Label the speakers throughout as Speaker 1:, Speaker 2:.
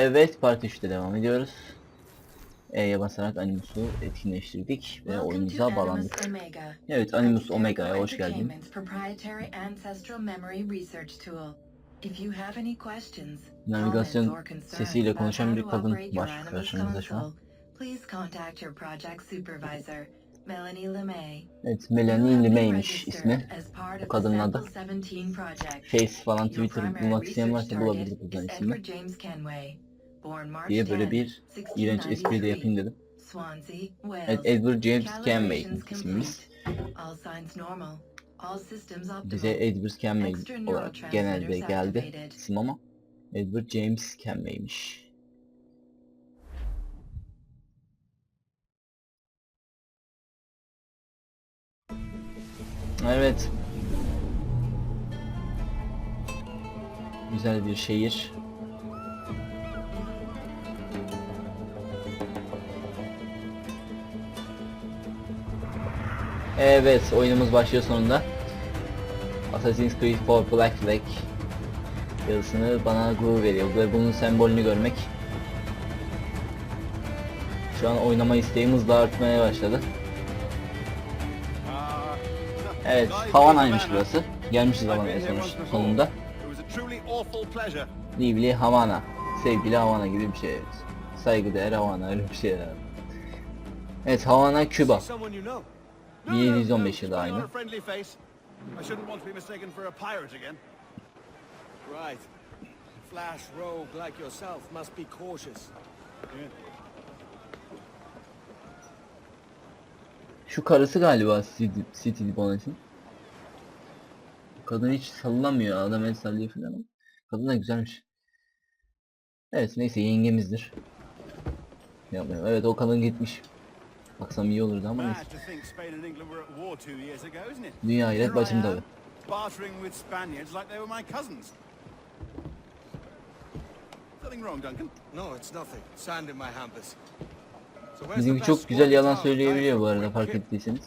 Speaker 1: Evet Part 3'te devam ediyoruz. E'ye basarak Animus'u etkinleştirdik ve oyunumuza bağlandık. Evet Animus Omega'ya hoş geldin. Navigasyon sesiyle konuşan bir kadın var karşımızda şu an. Evet Melanie
Speaker 2: registered
Speaker 1: ismi.
Speaker 2: the
Speaker 1: kadının adı.
Speaker 2: Sample 17 project.
Speaker 1: Face falan Twitter bulmak isteyen varsa bulabilir buradan
Speaker 2: is
Speaker 1: ismini. Diye böyle
Speaker 2: 10,
Speaker 1: bir iğrenç espri de
Speaker 2: 1693,
Speaker 1: yapayım dedim. Evet Edward James Kenway ismimiz. Bize Edward Kenway olarak genelde geldi isim ama Edward James Kenway'miş. Evet. Güzel bir şehir. Evet, oyunumuz başlıyor sonunda. Assassin's Creed 4 Black Flag yazısını bana gurur veriyor ve bunun sembolünü görmek şu an oynama isteğim hızla artmaya başladı. Evet, Havana'ymış burası. Gelmişiz Havana'ya sonuç, sonunda. Livli Havana. Sevgili Havana gibi bir şey. Evet. Saygıdeğer Havana öyle bir şey. Evet Havana Küba. 1715 yılı aynı.
Speaker 3: Right. Flash rogue like yourself must be cautious.
Speaker 1: Şu karısı galiba City, Bonnet'in. Kadın hiç sallamıyor. Adam el sallıyor falan. Kadın da güzelmiş. Evet neyse yengemizdir. Yapmıyorum. Evet o kadın gitmiş. Baksam iyi olurdu ama neyse. Dünya bacım
Speaker 4: am,
Speaker 1: tabi.
Speaker 3: Best
Speaker 1: çok güzel yalan söyleyebiliyor bu arada fark ettiyseniz.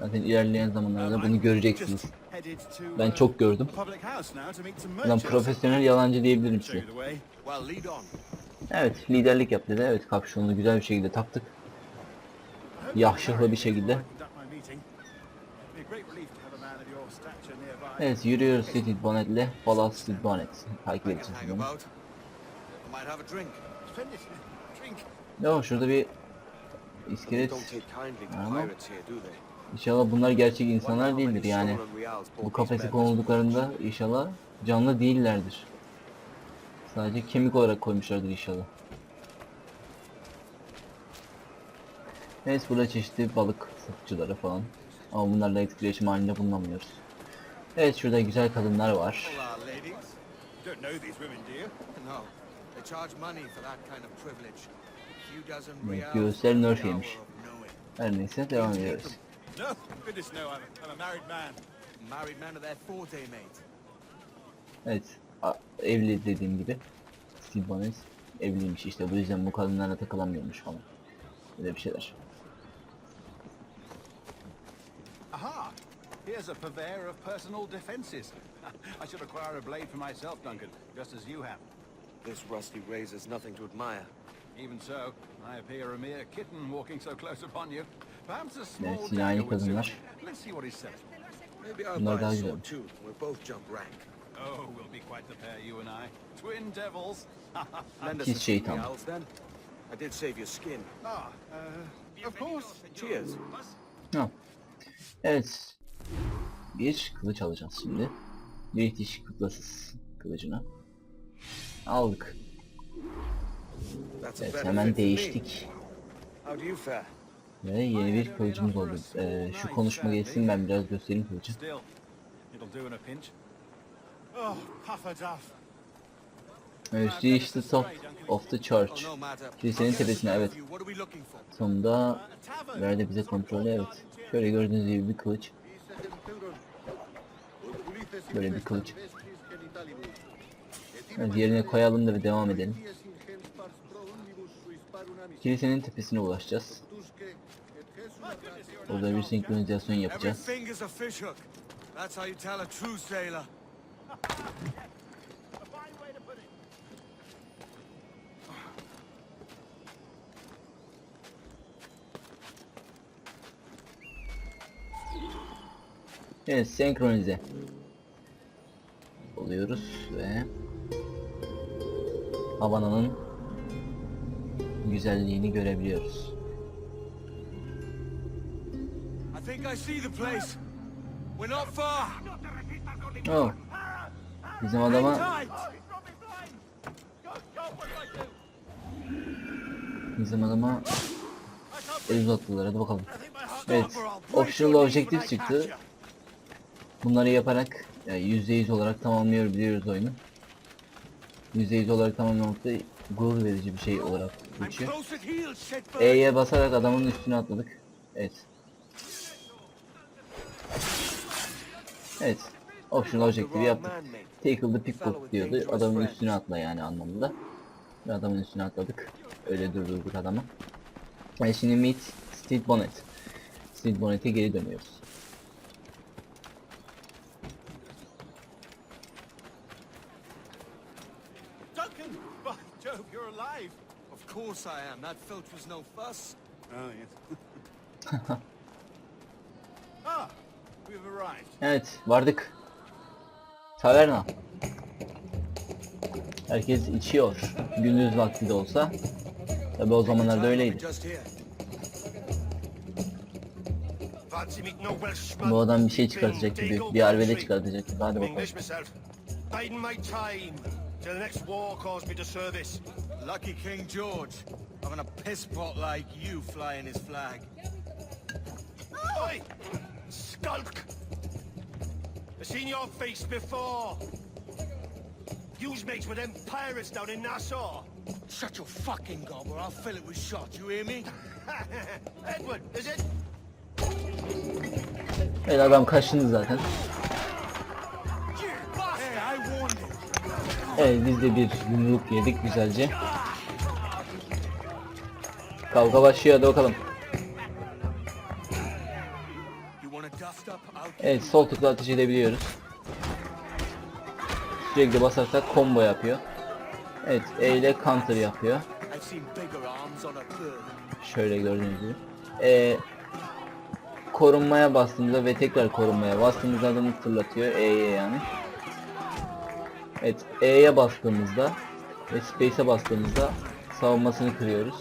Speaker 1: Zaten ilerleyen zamanlarda
Speaker 4: Um,
Speaker 1: bunu göreceksiniz. Ben
Speaker 4: uh,
Speaker 1: çok gördüm.
Speaker 4: merchants.
Speaker 1: profesyonel yalancı diyebilirim
Speaker 4: you
Speaker 1: size. Evet liderlik yaptı da evet kapşonunu güzel bir şekilde taktık. Yahşıhlı bir şekilde. Evet yürüyoruz City Bonnet'le Fallout City Bonnet. Takip edeceğiz bunu. Ya şurada bir iskelet. Ama? İnşallah bunlar gerçek insanlar değildir yani. Bu kafese konulduklarında inşallah canlı değillerdir. Sadece kemik olarak koymuşlardır inşallah. Evet burada çeşitli balık satıcıları falan. Ama bunlarla etkileşim halinde bulunamıyoruz. Evet şurada güzel kadınlar var.
Speaker 4: All our ladies. You don't know these women, do you?
Speaker 3: No. They charge money for that kind of privilege. A few dozen
Speaker 1: Evet,
Speaker 3: reals
Speaker 1: göğüsler
Speaker 3: for the
Speaker 1: nerf
Speaker 3: hour
Speaker 1: yemiş.
Speaker 3: of knowing.
Speaker 1: Her neyse devam ediyoruz.
Speaker 4: No, goodness no. I'm a, I'm a married man.
Speaker 3: Married men are their forte, mate.
Speaker 1: Evet evli dediğim gibi. Steve evliymiş işte bu yüzden bu kadınlara takılamıyormuş falan. Öyle bir şeyler.
Speaker 4: Aha! Here's a purveyor of personal defenses. I should acquire a blade for myself, Duncan, just as you have.
Speaker 3: This rusty razor's nothing to admire.
Speaker 4: Even so, I appear a mere kitten walking so close upon you. Perhaps a small dagger would suit. Let's see what he says.
Speaker 3: Maybe I'll buy a sword too. We'll both jump rank.
Speaker 4: Oh, we'll be quite the pair, you and I. Twin devils.
Speaker 3: Lend us
Speaker 1: Pis
Speaker 3: a few
Speaker 1: şeytan.
Speaker 3: I did save your skin.
Speaker 4: ah, uh, of course.
Speaker 3: Cheers.
Speaker 1: Ha. Evet. Bir kılıç alacağız şimdi. British kıtlasız kılıcını. Aldık. Evet hemen değiştik. Ve yeni bir kılıcımız oldu. Ee, şu konuşma geçsin ben biraz göstereyim kılıcı. Evet, reach the top of the church.
Speaker 3: Oh matter.
Speaker 1: Kilisenin tepesine evet. Sonunda verdi bize kontrolü evet. Şöyle gördüğünüz gibi bir kılıç. Böyle bir kılıç. Evet, yerine koyalım da bir devam edelim. Kilisenin tepesine ulaşacağız. Orada bir senkronizasyon yapacağız. Evet senkronize oluyoruz ve Havana'nın güzelliğini görebiliyoruz.
Speaker 3: I think I see the place. We're not far.
Speaker 1: Oh. Bizim adama bizim adama el uzattılar hadi bakalım. Evet. Optional objective çıktı. Bunları yaparak yani %100 olarak tamamlayabiliyoruz oyunu. %100 olarak tamamlamak da gurur verici bir şey olarak geçiyor. E'ye basarak adamın üstüne atladık. Evet. Evet. Optional objective yaptık. Tackle the pickpocket diyordu. Adamın üstüne atla yani anlamında. Ve adamın üstüne atladık. Öyle durdurduk adamı. E şimdi meet Steve Bonnet. Steve Bonnet'e geri dönüyoruz.
Speaker 4: Duncan! By Jove, you're alive!
Speaker 3: Of course I am. That filch was no fuss.
Speaker 4: Oh, yes. ah, we've arrived.
Speaker 1: Evet vardık. Taverna. Herkes içiyor. Gündüz vakti de olsa. Tabi o zamanlarda öyleydi. Bu adam bir şey çıkartacak gibi. Bir arbede çıkartacak gibi. Hadi bakalım.
Speaker 5: Till the next war calls me to service.
Speaker 3: Lucky King George. Having a piss pot like you flying his flag.
Speaker 5: Oi! Seen your face before. You's mates with them pirates down in Nassau.
Speaker 3: Shut your fucking gob or I'll fill it with shot, you hear me?
Speaker 5: Edward, is it?
Speaker 1: Evet adam kaşındı zaten. Evet biz de bir yumruk yedik güzelce. Kavga başlıyor hadi bakalım. Evet sol tıkla ateş edebiliyoruz. Sürekli basarsak combo yapıyor. Evet E ile counter yapıyor. Şöyle gördüğünüz gibi. Ee, korunmaya bastığımızda ve tekrar korunmaya bastığımızda adamı fırlatıyor. E'ye yani. Evet E'ye bastığımızda ve Space'e bastığımızda savunmasını kırıyoruz.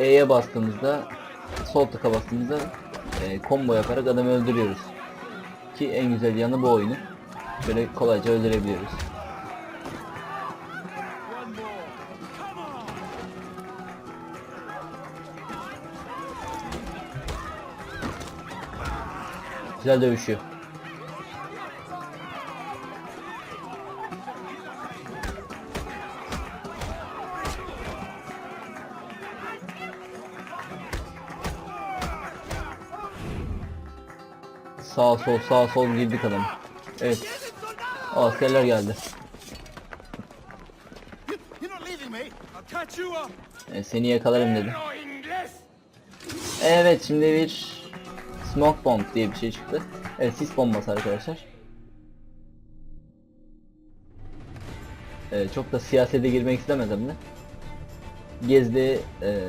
Speaker 1: E'ye bastığımızda sol tıka bastığımızda e, combo yaparak adamı öldürüyoruz. Ki en güzel yanı bu oyunu. Böyle kolayca öldürebiliyoruz. Güzel dövüşüyor. Sağ sol sağ sol girdik adam. Evet. Askerler geldi. E, seni yakalarım dedi. Evet şimdi bir smoke bomb diye bir şey çıktı. Evet sis bombası arkadaşlar. Evet, çok da siyasete girmek istemedim de. Gezde e,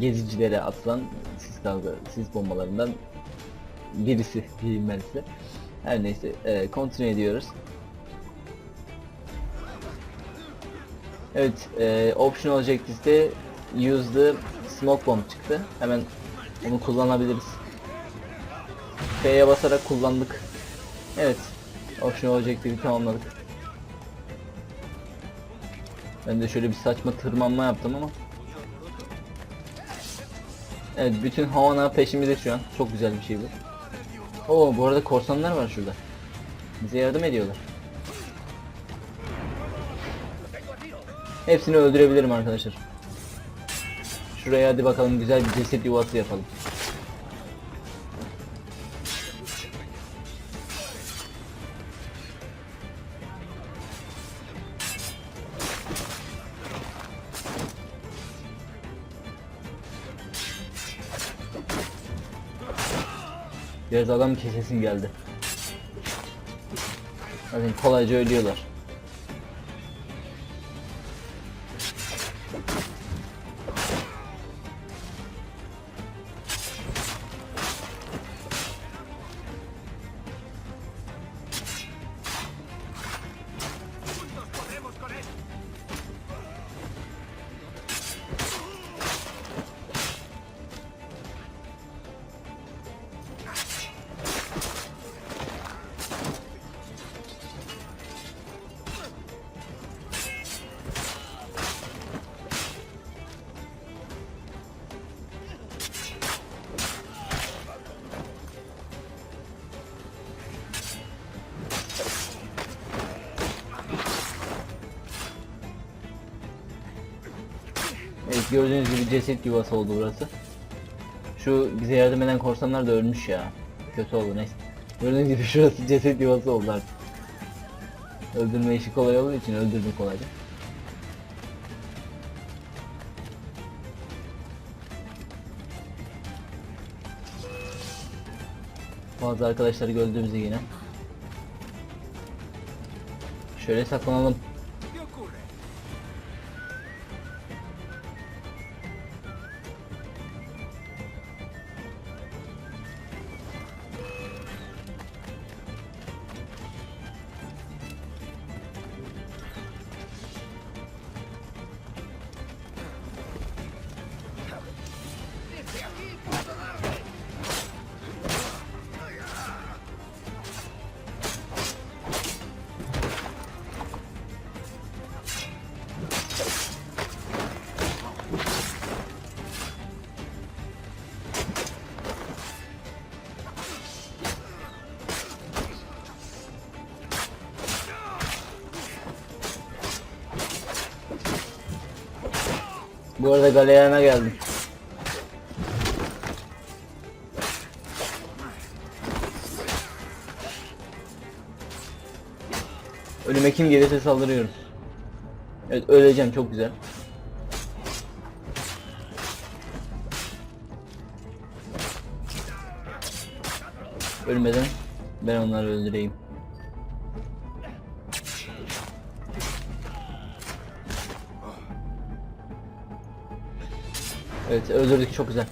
Speaker 1: gezicilere atılan sis kavga, sis bombalarından birisi diyeyim. Her neyse e, continue ediyoruz. Evet, e, optional objective'de use the smoke bomb çıktı. Hemen onu kullanabiliriz. F'ye basarak kullandık. Evet, optional objective'i tamamladık. Ben de şöyle bir saçma tırmanma yaptım ama. Evet, bütün Havana peşimizde şu an. Çok güzel bir şey bu. Oo, bu arada korsanlar var şurada. Bize yardım ediyorlar. Hepsini öldürebilirim arkadaşlar. Şuraya hadi bakalım güzel bir ceset yuvası yapalım. Biraz adam kesesim geldi. Zaten kolayca ölüyorlar. Gördüğünüz gibi ceset yuvası oldu burası. Şu bize yardım eden korsanlar da ölmüş ya. Kötü oldu neyse. Gördüğünüz gibi şurası ceset yuvası oldu artık. Öldürme işi kolay olduğu için öldürdük kolayca. Bazı arkadaşları gördüğümüzde yine. Şöyle saklanalım. Bu arada galeyana geldim. Önüme kim gelirse saldırıyoruz. Evet öleceğim çok güzel. Ölmeden ben onları öldüreyim. Evet öldürdük çok güzel.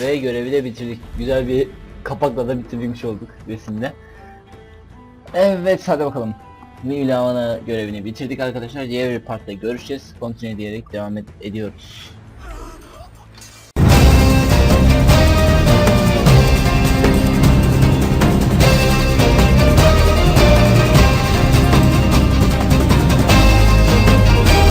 Speaker 1: Ve görevi de bitirdik. Güzel bir kapakla da bitirmiş olduk resimde. Evet hadi bakalım. Milavana görevini bitirdik arkadaşlar. Diğer bir partta görüşeceğiz. Continue diyerek devam ed- ediyoruz.